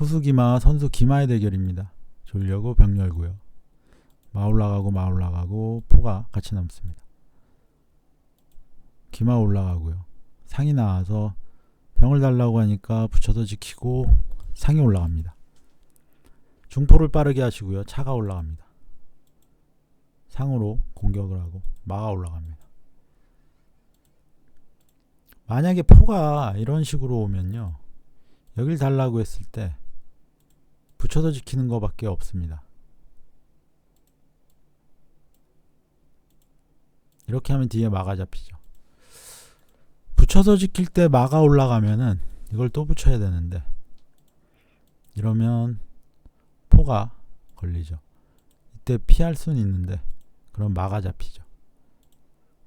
후수 기마 선수 기마의 대결입니다. 졸려고 병 열고요. 마 올라가고 마 올라가고 포가 같이 남습니다. 기마 올라가고요. 상이 나와서 병을 달라고 하니까 붙여서 지키고 상이 올라갑니다. 중포를 빠르게 하시고요. 차가 올라갑니다. 상으로 공격을 하고 마가 올라갑니다. 만약에 포가 이런 식으로 오면요. 여길 달라고 했을 때 붙여서 지키는 것밖에 없습니다. 이렇게 하면 뒤에 마가 잡히죠. 붙여서 지킬 때 마가 올라가면은 이걸 또 붙여야 되는데 이러면 포가 걸리죠. 이때 피할 수는 있는데 그럼 마가 잡히죠.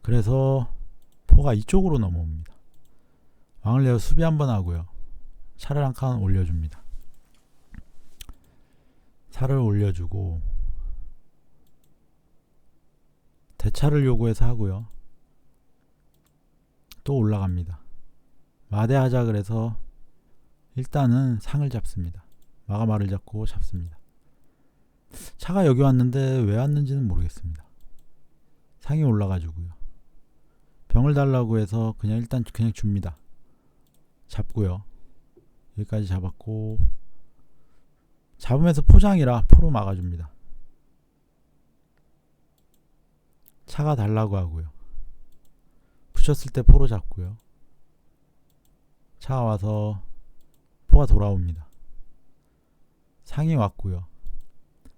그래서 포가 이쪽으로 넘어옵니다. 왕을 내어 수비 한번 하고요. 차를 한 칸 올려줍니다. 차를 올려주고 대차를 요구해서 하고요. 또 올라갑니다. 마대하자 그래서 일단은 상을 잡습니다. 마가 말을 잡고 잡습니다. 차가 여기 왔는데 왜 왔는지는 모르겠습니다. 상이 올라가지고요. 병을 달라고 해서 그냥 일단 그냥 줍니다. 잡고요. 여기까지 잡았고 잡으면서 포장이라 포로 막아줍니다. 차가 달라고 하고요. 붙였을 때 포로 잡고요. 차가 와서 포가 돌아옵니다. 상이 왔고요.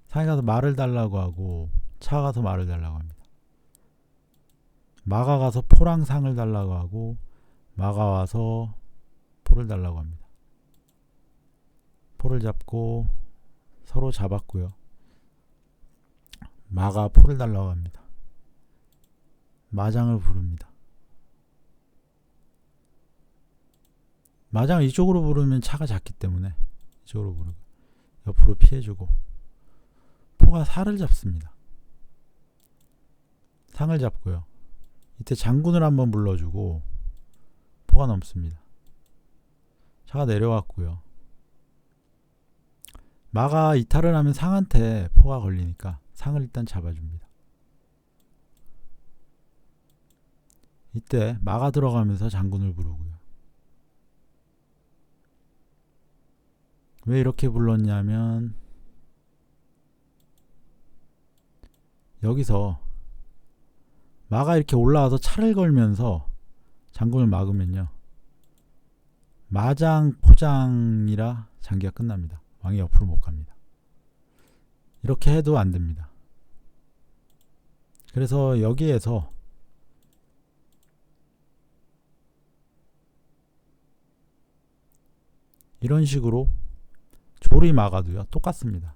상이 가서 말을 달라고 하고 차가 가서 말을 달라고 합니다. 마가 가서 포랑 상을 달라고 하고 마가 와서 포를 달라고 합니다. 포를 잡고 서로 잡았고요. 마가 포를 달라고 합니다. 마장을 부릅니다. 마장을 이쪽으로 부르면 차가 작기 때문에 이쪽으로 부르고 옆으로 피해주고 포가 살을 잡습니다. 상을 잡고요. 이때 장군을 한번 불러주고 포가 넘습니다. 차가 내려왔고요. 마가 이탈을 하면 상한테 포가 걸리니까 상을 일단 잡아줍니다. 이때 마가 들어가면서 장군을 부르고요. 왜 이렇게 불렀냐면 여기서 마가 이렇게 올라와서 차를 걸면서 장군을 막으면요. 마장 포장이라 장기가 끝납니다. 왕이 옆으로 못 갑니다. 이렇게 해도 안 됩니다. 그래서 여기에서 이런 식으로 조리 막아도요 똑같습니다.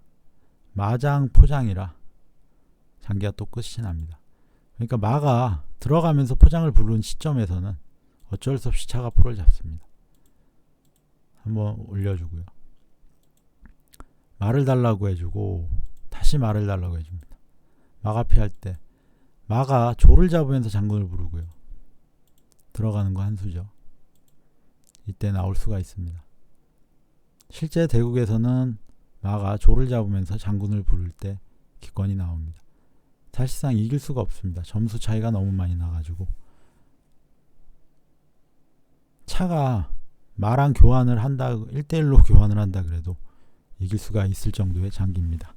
마장 포장이라 장기가 또 끝이 납니다. 그러니까 마가 들어가면서 포장을 부른 시점에서는 어쩔 수 없이 차가 포를 잡습니다. 한번 올려주고요. 말을 달라고 해주고 다시 말을 달라고 해줍니다. 마가 피 할 때 마가 조를 잡으면서 장군을 부르고요. 들어가는 거 한 수죠. 이때 나올 수가 있습니다. 실제 대국에서는 마가 조를 잡으면서 장군을 부를 때 기권이 나옵니다. 사실상 이길 수가 없습니다. 점수 차이가 너무 많이 나가지고 차가 마랑 교환을 한다 1대1로 교환을 한다 그래도 이길 수가 있을 정도의 장기입니다.